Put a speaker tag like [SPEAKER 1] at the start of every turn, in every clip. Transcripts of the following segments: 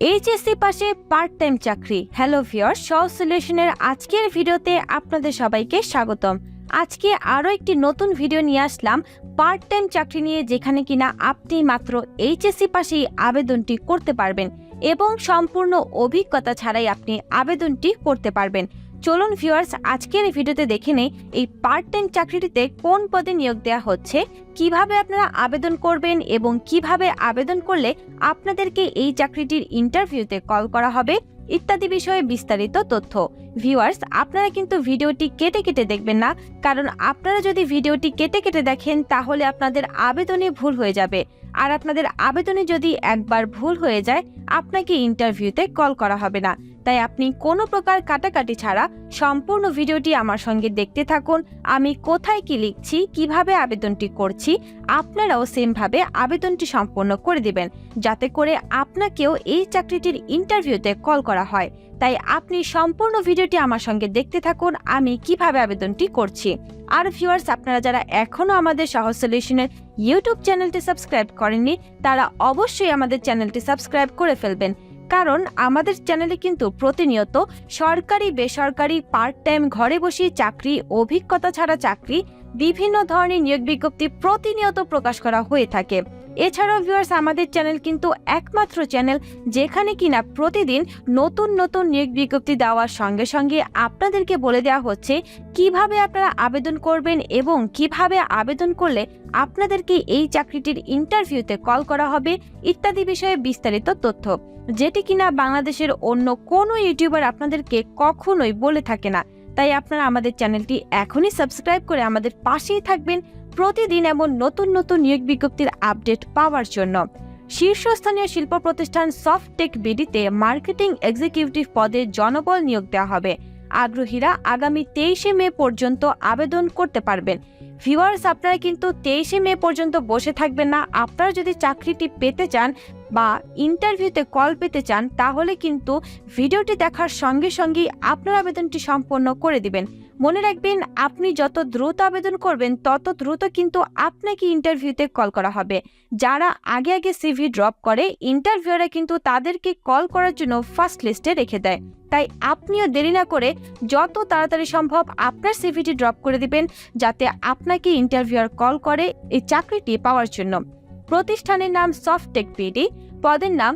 [SPEAKER 1] HSC পাশে part time চাকরি। Hello ভিওর সহ সলিউশনের আজকের ভিডিওতে আপনাদের সবাইকে স্বাগতম। আজকে আরও একটি নতুন ভিডিও নিয়ে আসলাম পার্ট টাইম চাকরি নিয়ে, যেখানে কিনা আপনি মাত্র এইচএসসি পাশেই আবেদনটি করতে পারবেন এবং সম্পূর্ণ অভিজ্ঞতা ছাড়াই আপনি আবেদনটি করতে পারবেন। চলুন ভিউয়ার্স আজকের এই ভিডিওতে দেখে নেই এই পার্ট টাইম চাকরিটিতে কোন পদে নিয়োগ দেওয়া হচ্ছে, কীভাবে আপনারা আবেদন করবেন এবং কীভাবে আবেদন করলে আপনাদেরকে এই চাকরিটির ইন্টারভিউতে কল করা হবে, ইত্যাদি বিষয়ে বিস্তারিত তথ্য। ভিউয়ার্স আপনারা কিন্তু ভিডিওটি কেটে কেটে দেখবেন না, কারণ আপনারা যদি ভিডিওটি কেটে কেটে দেখেন, তাহলে আপনাদের আবেদনে ভুল হয়ে যাবে। আর আপনাদের আবেদনে যদি একবার ভুল হয়ে যায়, আপনাকে ইন্টারভিউতে কল করা হবে না। তাই আপনি কোনো প্রকার কাটাকাটি ছাড়া সম্পূর্ণ ভিডিওটি আমার সঙ্গে দেখতে থাকুন। আমি কোথায় কি লিখছি, কীভাবে আবেদনটি করছি, আপনারাও সেমভাবে আবেদনটি সম্পন্ন করে দিবেন, যাতে করে আপনাকেও এই চাকরিটির ইন্টারভিউতে কল করা হয়। তাই আপনি সম্পূর্ণ ভিডিওটি আমার সঙ্গে দেখতে থাকুন, আমি কীভাবে আবেদনটি করছি। আর ভিউয়ার্স, আপনারা যারা এখনও আমাদের সহজ সলিউশনের ইউটিউব চ্যানেলটি সাবস্ক্রাইব করেননি, তারা অবশ্যই আমাদের চ্যানেলটি সাবস্ক্রাইব করে ফেলবেন। কারণ আমাদের চ্যানেলে কিন্তু প্রতিনিয়ত সরকারি বেসরকারি পার্ট টাইম ঘরে বসে চাকরি, অভিজ্ঞতা ছাড়া চাকরি বিভিন্ন ধরনের নিয়োগ বিজ্ঞপ্তি প্রতিনিয়ত প্রকাশ করা হয়ে থাকে। এছাড়াও ভিউয়ার্স আমাদের চ্যানেল কিন্তু একমাত্র চ্যানেল যেখানে কিনা প্রতিদিন নতুন নতুন নিয়োগ বিজ্ঞপ্তি দেওয়ার সঙ্গে সঙ্গে আপনাদেরকে বলে দেওয়া হচ্ছে, কীভাবে আপনারা আবেদন করবেন এবং কীভাবে আবেদন করলে আপনাদেরকে এই চাকরিটির ইন্টারভিউতে কল করা হবে ইত্যাদি বিষয়ে বিস্তারিত তথ্য। যেটি কিনা বাংলাদেশের অন্য কোনো ইউটিউবার আপনাদেরকে কখনোই বলে থাকে না। তাই আপনারা আমাদের চ্যানেলটি এখনই সাবস্ক্রাইব করে আমাদের পাশেই থাকবেন প্রতিদিন এমন নতুন নতুন নিয়োগ বিজ্ঞপ্তির আপডেট পাওয়ার জন্য। শীর্ষস্থানীয় শিল্প প্রতিষ্ঠান সফটেক বিডিতে মার্কেটিং এক্সিকিউটিভ পদে জনবল নিয়োগ দেওয়া হবে। আগ্রহীরা আগামী তেইশে মে পর্যন্ত আবেদন করতে পারবেন। ভিউয়ার্স, আপনারা কিন্তু তেইশে মে পর্যন্ত বসে থাকবেন না। আপনারা যদি চাকরিটি পেতে চান বা ইন্টারভিউতে কল পেতে চান, তাহলে কিন্তু ভিডিওটি দেখার সঙ্গে সঙ্গেই আপনার আবেদনটি সম্পন্ন করে দিবেন। মনে রাখবেন, আপনি যত দ্রুত আবেদন করবেন, তত দ্রুত কিন্তু আপনাকে ইন্টারভিউতে কল করা হবে। যারা আগে আগে সিভি ড্রপ করে ইন্টারভিউরা কিন্তু তাদেরকে কল করার জন্য ফার্স্ট লিস্টে রেখে দেয়। তাই আপনিও দেরি না করে যত তাড়াতাড়ি সম্ভব আপনার সিভিটি ড্রপ করে দিবেন, যাতে আপনাকে ইন্টারভিউয়ার কল করে এই চাকরিটি পাওয়ার জন্য। প্রতিষ্ঠানের নাম সফটেক পিডি পদের নাম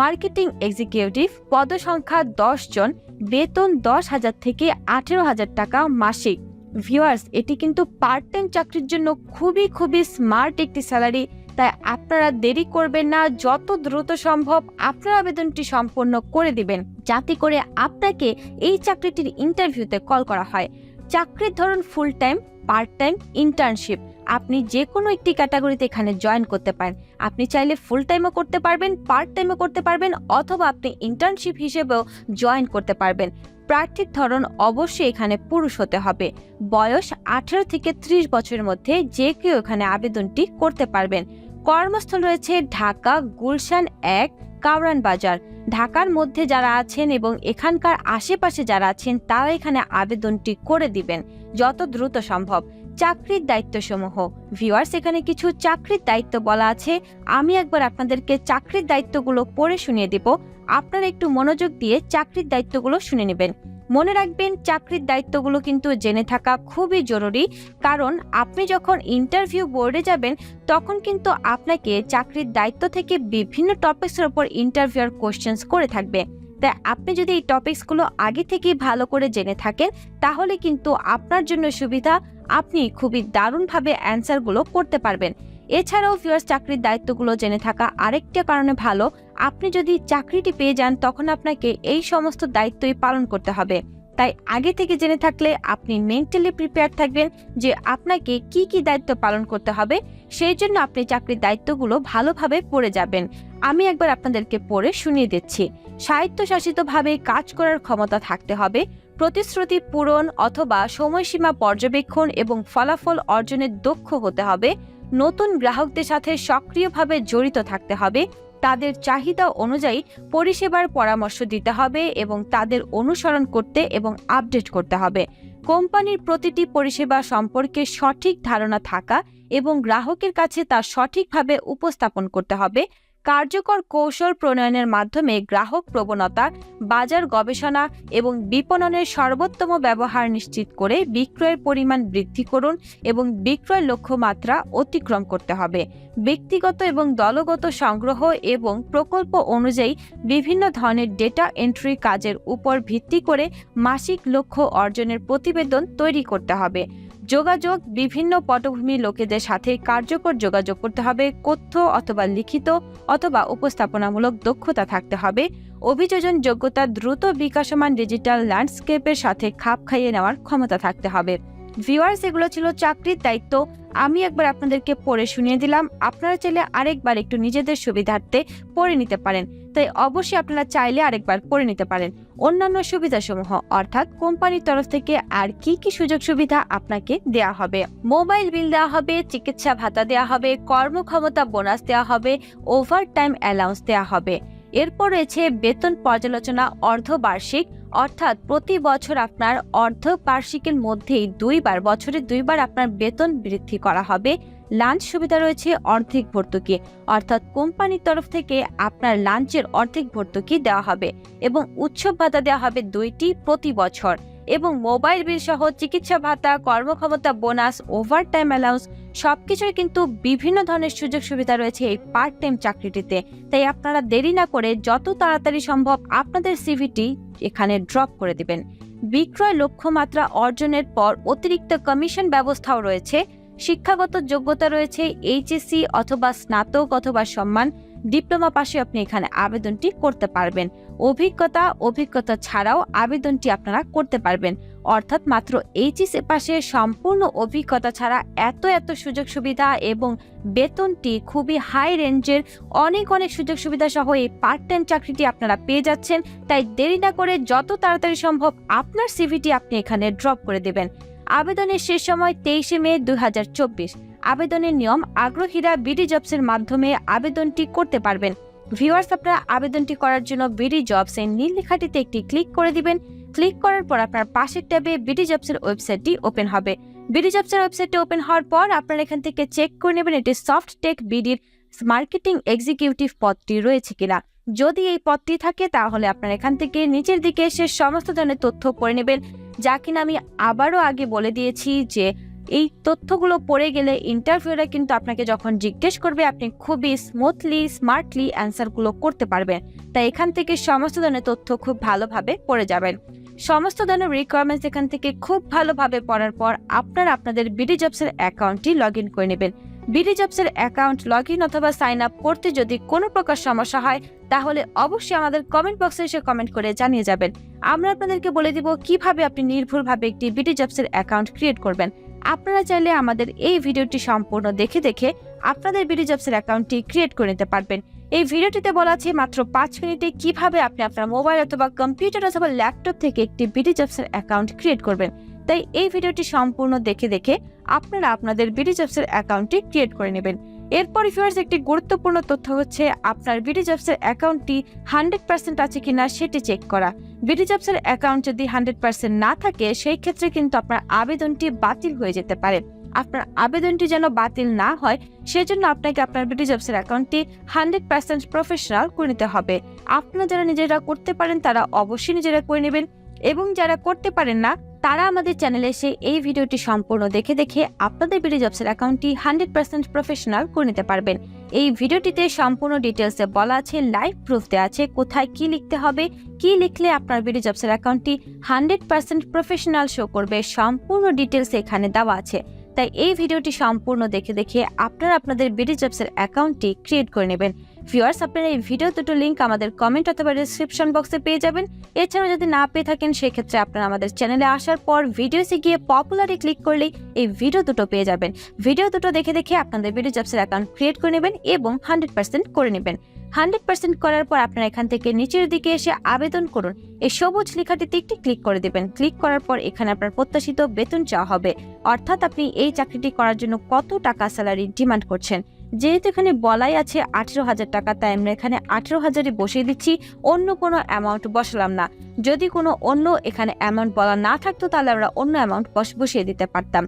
[SPEAKER 1] মার্কেটিং এক্সিকিউটিভ পদসংখ্যা দশ জন, বেতন দশ হাজার থেকে আঠেরো হাজার টাকা মাসিক। ভিউয়ার্স এটি কিন্তু পার্ট টাইম চাকরির জন্য খুবই খুবই স্মার্ট একটি স্যালারি তাই আপনারা দেরি করবেন না, যত দ্রুত সম্ভব আপনার আবেদনটি সম্পন্ন করে দিবেন, যাতে করে আপনাকে এই চাকরিটির ইন্টারভিউতে কল করা হয়। চাকরির ধরন full time part time internship আপনি যে কোনো একটি ক্যাটাগরিতে এখানে জয়েন করতে পারেন। আপনি চাইলে ফুল টাইমও করতে পারবেন পার্ট টাইমও করতে পারবেন, অথবা আপনি ইন্টার্নশিপ হিসেবেও জয়েন করতে পারবেন। প্রার্থীর ধরন অবশ্যই এখানে পুরুষ হতে হবে। বয়স আঠেরো থেকে ত্রিশ বছরের মধ্যে যে কেউ এখানে আবেদনটি করতে পারবেন। কর্মস্থল রয়েছে ঢাকা গুলশান এক কাউরান বাজার। ঢাকার মধ্যে যারা আছেন এবং এখানকার আশেপাশে যারা আছেন, তারা এখানে আবেদনটি করে দিবেন, যত দ্রুত সম্ভব। চাকরির দায়িত্বসমূহ। ভিউয়ার্স এখানে কিছু চাকরির দায়িত্ব বলা আছে। আমি একবার আপনাদেরকে চাকরির দায়িত্বগুলো পড়ে শুনিয়ে দিব। আপনারা একটু মনোযোগ দিয়ে চাকরির দায়িত্বগুলো শুনে নেবেন। মনে রাখবেন, চাকরির দায়িত্বগুলো কিন্তু জেনে থাকা খুবই জরুরি। কারণ আপনি যখন ইন্টারভিউ বোর্ডে যাবেন, তখন কিন্তু আপনাকে চাকরির দায়িত্ব থেকে বিভিন্ন টপিক্সের ওপর ইন্টারভিউর কোশ্চেন্স করে থাকবে। তাই আপনি যদি এই টপিকসগুলো আগে থেকে ভালো করে জেনে থাকেন, তাহলে কিন্তু আপনার জন্য সুবিধা, আপনি খুবই দারুণভাবে অ্যান্সারগুলো করতে পারবেন। এছাড়াও ভিউয়ার্স চাকরির দায়িত্বগুলো জেনে থাকা আরেকটা কারণে ভালো, আপনি যদি চাকরিটি পেয়ে যান, তখন আপনাকে এই সমস্ত দায়িত্বই পালন করতে হবে। তাই আগে থেকে জেনে থাকলে আপনি মেন্টালি প্রিপেয়ার থাকবেন যে আপনাকে কি কি দায়িত্ব পালন করতে হবে, সেই জন্য আপনি চাকরির দায়িত্বগুলো ভালোভাবে পড়ে যাবেন। আমি একবার আপনাদেরকে পড়ে শুনিয়ে দিচ্ছি। স্বায়ত্তশাসিতভাবে কাজ করার ক্ষমতা থাকতে হবে, প্রতিশ্রুতি পূরণ অথবা সময়সীমা পর্যবেক্ষণ এবং ফলাফল অর্জনের দক্ষ হতে হবে, নতুন গ্রাহকদের সাথে সক্রিয়ভাবে জড়িত থাকতে হবে তাদের চাহিদা অনুযায়ী পরিষেবার পরামর্শ দিতে হবে এবং তাদের অনুসরণ করতে এবং আপডেট করতে হবে। কোম্পানির প্রতিটি পরিষেবা সম্পর্কে সঠিক ধারণা থাকা এবং গ্রাহকের কাছে তা সঠিকভাবে উপস্থাপন করতে হবে কার্যকর কৌশল প্রণয়নের মাধ্যমে গ্রাহক প্রবণতা, বাজার গবেষণা এবং বিপণনের সর্বোত্তম ব্যবহার নিশ্চিত করে বিক্রয়ের পরিমাণ বৃদ্ধি করুন এবং বিক্রয় লক্ষ্যমাত্রা অতিক্রম করতে হবে। ব্যক্তিগত এবং দলগত সংগ্রহ এবং প্রকল্প অনুযায়ী বিভিন্ন ধরনের ডেটা এন্ট্রি কাজের উপর ভিত্তি করে মাসিক লক্ষ্য অর্জনের প্রতিবেদন তৈরি করতে হবে। যোগাযোগ, বিভিন্ন পটভূমি লোকেদের সাথে কার্যকর যোগাযোগ করতে হবে, কথ্য অথবা লিখিত অথবা উপস্থাপনামূলক দক্ষতা থাকতে হবে। অভিযোজন যোগ্যতা দ্রুত বিকাশমান ডিজিটাল ল্যান্ডস্কেপের সাথে খাপ খাইয়ে নেওয়ার ক্ষমতা থাকতে হবে। ভিউয়ার্স এগুলো ছিল চাকরির দায়িত্ব। আমি একবার আপনাদেরকে পড়ে শুনিয়ে দিলাম। আপনারা চাইলে আরেকবার একটু নিজেদের সুবিধার্থে পড়ে নিতে পারেন। তাই অবশ্যই আপনারা চাইলে আরেকবার পড়ে নিতে পারেন। অন্যান্য সুবিধাসমূহ, অর্থাৎ কোম্পানির তরফ থেকে আর কি কি সুযোগ সুবিধা আপনাকে দেয়া হবে? মোবাইল বিল দেওয়া হবে, চিকিৎসা ভাতা দেওয়া হবে, কর্মক্ষমতা বোনাস দেওয়া হবে ওভার টাইম অ্যালাউন্স দেওয়া হবে। এরপর রয়েছে বেতন পর্যালোচনা অর্ধবার্ষিক, অর্থাৎ প্রতি বছর আপনার অর্ধবার্ষিকের মধ্যেই দুইবার, বছরে দুইবার আপনার বেতন বৃদ্ধি করা হবে। লাঞ্চ সুবিধা রয়েছে অর্ধেক ভর্তুকি, অর্থাৎ কোম্পানির তরফ থেকে আপনার লাঞ্চের অর্ধেক ভর্তুকি দেওয়া হবে এবং উৎসব ভাতা দেওয়া হবে দুইটি প্রতি বছর এবং মোবাইল বিল সহ চিকিৎসা ভাতা, কর্মক্ষমতা, বোনাস ওভার টাইম অ্যালাউন্স সবকিছুই কিন্তু বিভিন্ন ধরনের সুযোগ সুবিধা রয়েছে এই পার্ট টাইম চাকরিটিতে। তাই আপনারা দেরি না করে যত তাড়াতাড়ি সম্ভব আপনাদের সিভিটি এখানে ড্রপ করে দিবেন। বিক্রয় লক্ষ্যমাত্রা অর্জনের পর অতিরিক্ত কমিশন ব্যবস্থাও রয়েছে। শিক্ষাগত যোগ্যতা রয়েছে এইচএসসি অথবা স্নাতক অথবা সম্মান। ডিপ্লোমা পাশে আপনি এখানে আবেদনটি করতে পারবেন। অভিজ্ঞতা অভিজ্ঞতা ছাড়াও আবেদনটি আপনারা করতে পারবেন। অর্থাৎ মাত্র এইচএসি পাশে সম্পূর্ণ অভিজ্ঞতা ছাড়া এত এত সুযোগ সুবিধা এবং বেতনটি খুবই হাই রেঞ্জের অনেক অনেক সুযোগ সুবিধা সহ এই পার্ট টাইম চাকরিটি আপনারা পেয়ে যাচ্ছেন। তাই দেরি না করে যত তাড়াতাড়ি সম্ভব আপনার সিভিটি আপনি এখানে ড্রপ করে দেবেন। আবেদনের শেষ সময় তেইশে মে দুই হাজার চব্বিশ। আবেদনের নিয়ম আগ্রহীরা বিডি জবসের মাধ্যমে আবেদনটি করতে পারবেন। ভিউয়ার্স, আপনারা আবেদনটি করার জন্য বিডি জবস এর নীল লেখাটিতে একটি ক্লিক করে দিবেন। ক্লিক করার পর আপনার পাশের ট্যাবে বিডি জবসের ওয়েবসাইটটি ওপেন হবে। বিডি জবসের ওয়েবসাইটটি ওপেন হওয়ার পর আপনারা এখান থেকে চেক করে নেবেন এটি সফট টেক বিডির মার্কেটিং এক্সিকিউটিভ পদটি রয়েছে কিনা। যদি এই পদটি থাকে, তাহলে আপনারা এখান থেকে নিচের দিকে এসে সমস্ত ধরনের তথ্য পড়ে নেবেন। যা কিনা আমি আবারও আগে বলে দিয়েছি যে এই তথ্যগুলো পড়ে গেলে ইন্টারভিউরা কিন্তু আপনাকে যখন জিজ্ঞেস করবে, আপনি খুবই স্মুথলি স্মার্টলি অ্যান্সারগুলো করতে পারবেন। তাই এখান থেকে সমস্ত ধরনের তথ্য খুব ভালোভাবে পড়ে যাবেন। সমস্ত ধরনের রিকোয়ারমেন্টস এখান থেকে খুব ভালোভাবে পড়ার পর আপনারা আপনাদের বিডি জবসের অ্যাকাউন্টটি লগ ইন করে নেবেন। বিডি জবসের অ্যাকাউন্ট লগ ইন অথবা সাইন আপ করতে যদি কোনো প্রকার সমস্যা হয়, তাহলে অবশ্যই আমাদের কমেন্ট বক্সে এসে কমেন্ট করে জানিয়ে যাবেন। আমরা আপনাদেরকে বলে দিব কীভাবে আপনি নির্ভুলভাবে একটি বিডি জবসের অ্যাকাউন্ট ক্রিয়েট করবেন। আপনারা চাইলে আমাদের এই ভিডিওটি সম্পূর্ণ দেখে দেখে আপনাদের বিডি জবসের অ্যাকাউন্টটি ক্রিয়েট করে নিতে পারবেন। এই ভিডিওটিতে বলা আছে মাত্র পাঁচ মিনিটে কীভাবে আপনি আপনার মোবাইল অথবা কম্পিউটার অথবা ল্যাপটপ থেকে একটি বিডি জবসের অ্যাকাউন্ট ক্রিয়েট করবেন। তাই এই ভিডিওটি সম্পূর্ণ দেখে দেখে আপনারা আপনাদের বিডি জবসের অ্যাকাউন্টটি ক্রিয়েট করে নেবেন। এরপর ভিউয়ার্স একটি গুরুত্বপূর্ণ তথ্য হচ্ছে আপনার বিডি জবসের অ্যাকাউন্টটি হান্ড্রেড পার্সেন্ট আছে কিনা সেটি চেক করা। বিডি জবসের অ্যাকাউন্ট যদি হান্ড্রেড পার্সেন্ট না থাকে, সেই ক্ষেত্রে কিন্তু আপনার আবেদনটি বাতিল হয়ে যেতে পারে। আপনার আবেদনটি যেন বাতিল না হয়, সেজন্য আপনাকে আপনার বিডি জবসের অ্যাকাউন্টটি হান্ড্রেড পার্সেন্ট প্রফেশনাল করে নিতে হবে। আপনারা যারা নিজেরা করতে পারেন, তারা অবশ্যই নিজেরা করে নেবেন এবং যারা করতে পারেন না তারা আমাদের চ্যানেলে এসে এই ভিডিওটি সম্পূর্ণ দেখে দেখে আপনাদের বিডি জবসের অ্যাকাউন্টটি হান্ড্রেড পার্সেন্ট প্রফেশনাল করে নিতে পারবেন। এই ভিডিওটিতে সম্পূর্ণ ডিটেলসে বলা আছে লাইভ প্রুফ দেওয়া আছে, কোথায় কি লিখতে হবে, কি লিখলে আপনার বিডি জবসের অ্যাকাউন্টটি হান্ড্রেড পার্সেন্ট প্রফেশনাল শো করবে, সম্পূর্ণ ডিটেলস এখানে দেওয়া আছে। তাই এই ভিডিওটি সম্পূর্ণ দেখে দেখে আপনারা আপনাদের বিডি জবসের অ্যাকাউন্টটি ক্রিয়েট করে নেবেন। ভিউয়ার্স আপনারা এই ভিডিও দুটো লিঙ্ক আমাদের কমেন্ট অথবা ডিসক্রিপশন বক্সে পেয়ে যাবেন। এছাড়াও যদি না পেয়ে থাকেন, সেক্ষেত্রে আপনারা আমাদের চ্যানেলে আসার পর ভিডিওসে গিয়ে পপুলারে ক্লিক করলেই এই ভিডিও দুটো পেয়ে যাবেন। ভিডিও দুটো দেখে দেখে আপনাদের ভিডিও জবসের অ্যাকাউন্ট ক্রিয়েট করে নেবেন এবং হান্ড্রেড পার্সেন্ট করে নেবেন। হান্ড্রেড পার্সেন্ট করার পর আপনারা এখান থেকে নিচের দিকে এসে আবেদন করুন। এই সবুজ লেখাটিতে একটি ক্লিক করে দেবেন। ক্লিক করার পর এখানে আপনার প্রত্যাশিত বেতন চাওয়া হবে। অর্থাৎ আপনি এই চাকরিটি করার জন্য কত টাকা স্যালারি ডিমান্ড করছেন। যেহেতু এখানে বলাই আছে আঠেরো হাজার টাকা, তাই আমরা এখানে আঠেরো হাজারই বসিয়ে দিচ্ছি। অন্য কোনো অ্যামাউন্ট বসালাম না। যদি কোনো অন্য এখানে অ্যামাউন্ট বলা না থাকতো, তাহলে আমরা অন্য অ্যামাউন্ট বসিয়ে দিতে পারতাম।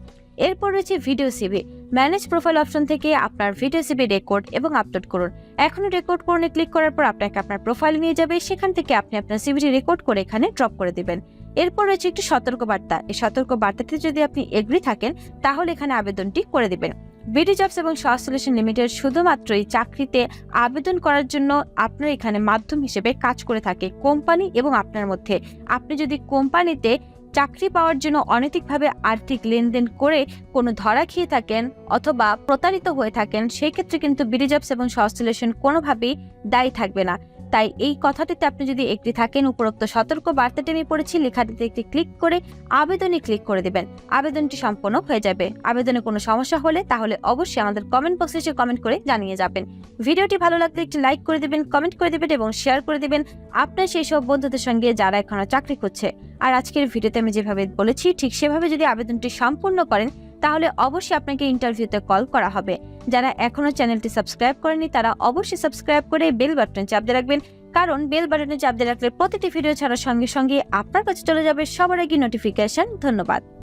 [SPEAKER 1] এরপর রয়েছে video CV manage profile option থেকে আপনার ভিডিও সিভি রেকর্ড এবং আপলোড করুন। এখনই রেকর্ড করনে ক্লিক করার পর আপনাকে আপনার প্রোফাইল নিয়ে যাবে। সেখান থেকে আপনি আপনার সিভিটি রেকর্ড করে এখানে ড্রপ করে দেবেন। এরপর রয়েছে একটি সতর্ক বার্তা এই সতর্ক বার্তাতে যদি আপনি এগ্রি থাকেন, তাহলে এখানে আবেদনটি করে দিবেন। বিডি জবস এবং সহ সলিউশন লিমিটেড শুধুমাত্রই চাকরিতে আবেদন করার জন্য আপনার এখানে মাধ্যম হিসেবে কাজ করে থাকে কোম্পানি এবং আপনার মধ্যে। আপনি যদি কোম্পানিতে চাকরি পাওয়ার জন্য অনৈতিকভাবে আর্থিক লেনদেন করে কোনো ধরা খেয়ে থাকেন অথবা প্রতারিত হয়ে থাকেন সেই ক্ষেত্রে কিন্তু বিডি জবস এবং সহ সলিউশন কোনোভাবেই দায়ী থাকবে না। তাই এই কথাটিতে আপনি যদি একটি থাকেন, উপরোক্ত সতর্ক বার্তাটি আমি পড়েছি, লেখাটিতে একটি ক্লিক করে আবেদনে ক্লিক করে দেবেন। আবেদনটি সম্পন্ন হয়ে যাবে। আবেদনে কোনো সমস্যা হলে তাহলে অবশ্যই আমাদের কমেন্ট বক্সে এসে কমেন্ট করে জানিয়ে যাবেন। ভিডিওটি ভালো লাগলে একটি লাইক করে দেবেন কমেন্ট করে দেবেন এবং শেয়ার করে দেবেন আপনার সেই সব বন্ধুদের সঙ্গে যারা এখনও চাকরি করছে। আর আজকের ভিডিওতে আমি যেভাবে বলেছি, ঠিক সেভাবে যদি আবেদনটি সম্পূর্ণ করেন তাহলে অবশ্যই আপনাকে ইন্টারভিউতে কল করা হবে। যারা এখনও চ্যানেলটি সাবস্ক্রাইব করেনি তারা অবশ্যই সাবস্ক্রাইব করে বেল বাটন চাপ দিয়ে রাখবেন। কারণ বেল বাটনে চাপ দিয়ে রাখলে প্রতিটি ভিডিও ছাড়ার সঙ্গে সঙ্গে আপনার কাছে চলে যাবে সবার আগে নোটিফিকেশন ধন্যবাদ।